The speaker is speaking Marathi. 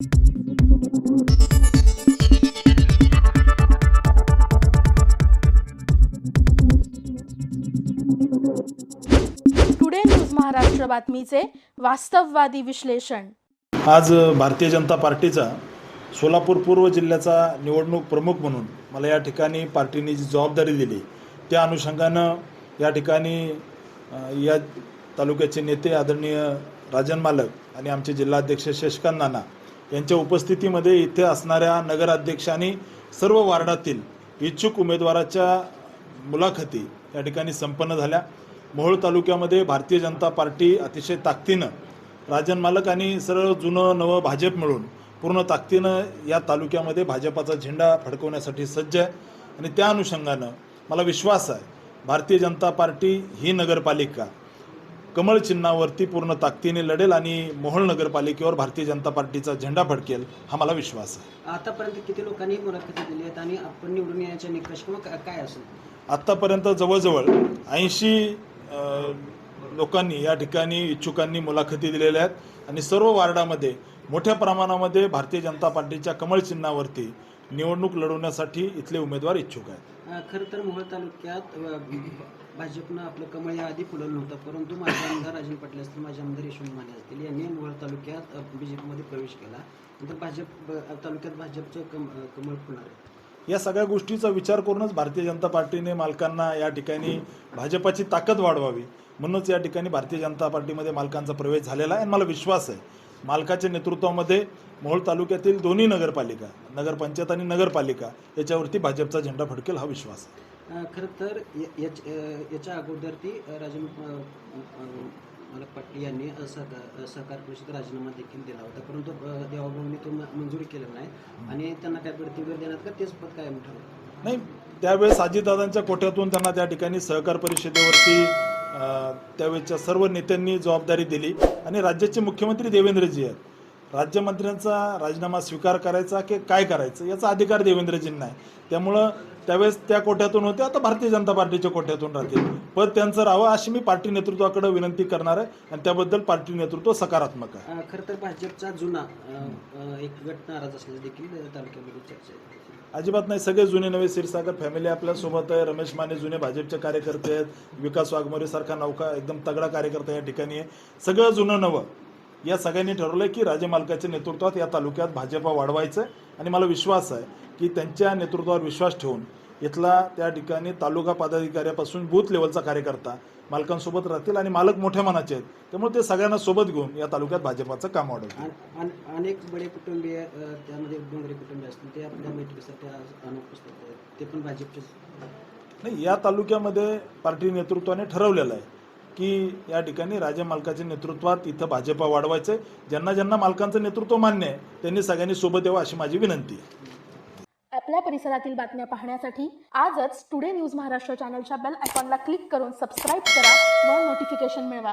टुडे न्यूज महाराष्ट्र बातमीचे वास्तववादी विश्लेषण. आज भारतीय जनता पार्टीचा सोलापूर पूर्व जिल्ह्याचा निवडणूक प्रमुख म्हणून मला या ठिकाणी पार्टीने जी जबाबदारी दिली त्या अनुषंगानं या ठिकाणी या तालुक्याचे नेते आदरणीय राजन मालक आणि आमचे जिल्हाध्यक्ष शशिकांत नाना यांच्या उपस्थितीमध्ये इथे असणाऱ्या नगराध्यक्षांनी सर्व वार्डातील इच्छुक उमेदवाराच्या मुलाखती या ठिकाणी संपन्न झाल्या. मोहोळ तालुक्यामध्ये भारतीय जनता पार्टी अतिशय ताकदीनं राजन मालक आणि सरळ जुनं नवं भाजप मिळून पूर्ण ताकदीनं या तालुक्यामध्ये भाजपाचा झेंडा फडकवण्यासाठी सज्ज आहे. आणि त्या अनुषंगानं मला विश्वास आहे भारतीय जनता पार्टी ही नगरपालिका कमळ चिन्हावरती पूर्ण ताकदीने लढेल आणि मोहोळ नगरपालिकेवर भारतीय जनता पार्टीचा झेंडा फडकेल हा मला विश्वास आहे. आतापर्यंत किती लोकांनी मुलाखती दिली आहेत आणि आपण निवडून येण्याचे निकष किंवा काय असेल? आत्तापर्यंत जवळजवळ ऐंशी लोकांनी या ठिकाणी इच्छुकांनी मुलाखती दिलेल्या आहेत आणि सर्व वार्डामध्ये मोठ्या प्रमाणामध्ये भारतीय जनता पार्टीच्या कमळ चिन्हावरती निवडणूक लढवण्यासाठी इथले उमेदवार इच्छुक आहेत. खरं तर मोहोळ तालुक्यात भाजपनं आपलं कमळ या आधी फुलवलं नव्हतं परंतु माझे आमदार राजन पाटील असतील माझे आमदार यशवंत माने असतील यांनी मोहोळ तालुक्यात बीजेपीमध्ये प्रवेश केला. नंतर भाजप तालुक्यात भाजपचं कम कमळ फुलणार आहे. या सगळ्या गोष्टीचा विचार करूनच भारतीय जनता पार्टीने मालकांना या ठिकाणी भाजपाची ताकद वाढवावी. म्हणूनच या ठिकाणी भारतीय जनता पार्टीमध्ये मालकांचा प्रवेश झालेला आहे आणि मला विश्वास आहे मालकाच्या नेतृत्वामध्ये मोहोळ तालुक्यातील दोन्ही नगरपालिका नगरपंचायत आणि नगरपालिका याच्यावरती भाजपचा झेंडा फडकेल हा विश्वास आहे. खरं तर या- याच- याच्या अगोदर ती अं, राजन पाटील यांनी असहकार सहकार परिषद राजीनामा देखील दिला होता. परंतु देवाभाऊंनी तो म- मंजुरी केला नाही. आणि त्यांना काय बढती देण्यात का तेच पद कायम ठरवलं नाही त्यावेळेस अजितदादांच्या कोट्यातून त्यांना त्या ठिकाणी सहकार परिषदेवरती त्यावेळेच्या सर्व नेत्यांनी जबाबदारी दिली. आणि राज्याचे मुख्यमंत्री देवेंद्रजी आहेत. राज्यमंत्र्यांचा राजीनामा स्वीकार करायचा की काय करायचं याचा अधिकार देवेंद्रजींना आहे. त्यामुळं त्यावेळेस त्या कोट्यातून होते आता भारतीय जनता पार्टीच्या कोट्यातून राहतील? पद त्यांचं राहावं अशी मी पार्टी नेतृत्वाकडे विनंती करणार आहे आणि त्याबद्दल पार्टी नेतृत्व सकारात्मक आहे. खरं तर भाजपचा जुना एक गट नाराज असल्याचं देखील तालुक्यामध्ये चर्चा आहे. अजिबात नाही. सगळे जुने नवे क्षीरसागर फॅमिली आपल्यासोबत आहे. रमेश माने जुने भाजपचे कार्यकर्ते आहेत. विकास वाघमोरे सारखा नौका एकदम तगडा कार्यकर्ता या ठिकाणी आहे. सगळं जुनं नवं. या सगळ्यांनी ठरवलंय की राजे मालकाच्या नेतृत्वात या तालुक्यात भाजपा वाढवायचं आणि मला विश्वास आहे की त्यांच्या नेतृत्वावर विश्वास ठेवून इथला त्या ठिकाणी तालुका पदाधिकाऱ्यापासून बूथ लेवलचा कार्यकर्ता मालकांसोबत राहतील आणि मालक मोठ्या मनाचे आहेत. त्यामुळे ते सगळ्यांना सोबत घेऊन या तालुक्यात भाजपाचं काम अन- अनेक बडे कुटुंबीय त्यामध्ये डोंगरे कुटुंबीय असतील ते आपल्या बैठकीसाठी अनुपस्थित आहेत. ते पण भाजपचे नाही या तालुक्यामध्ये पार्टी नेतृत्वाने ठरवलेलं आहे. की या ठिकाणी राजे मालकाच्या नेतृत्वात इथं भाजपा वाढवायचं आहे ज्यांना ज्यांना मालकांचं नेतृत्व मान्य आहे त्यांनी सगळ्यांनी सोबत यावं अशी माझी विनंती आहे. आपल्या परिसरातील बातम्या पाहण्यासाठी आजच टुडे न्यूज महाराष्ट्र चॅनलच्या बेल आयकॉनला क्लिक करून सबस्क्राईब करा व नोटिफिकेशन मिळवा.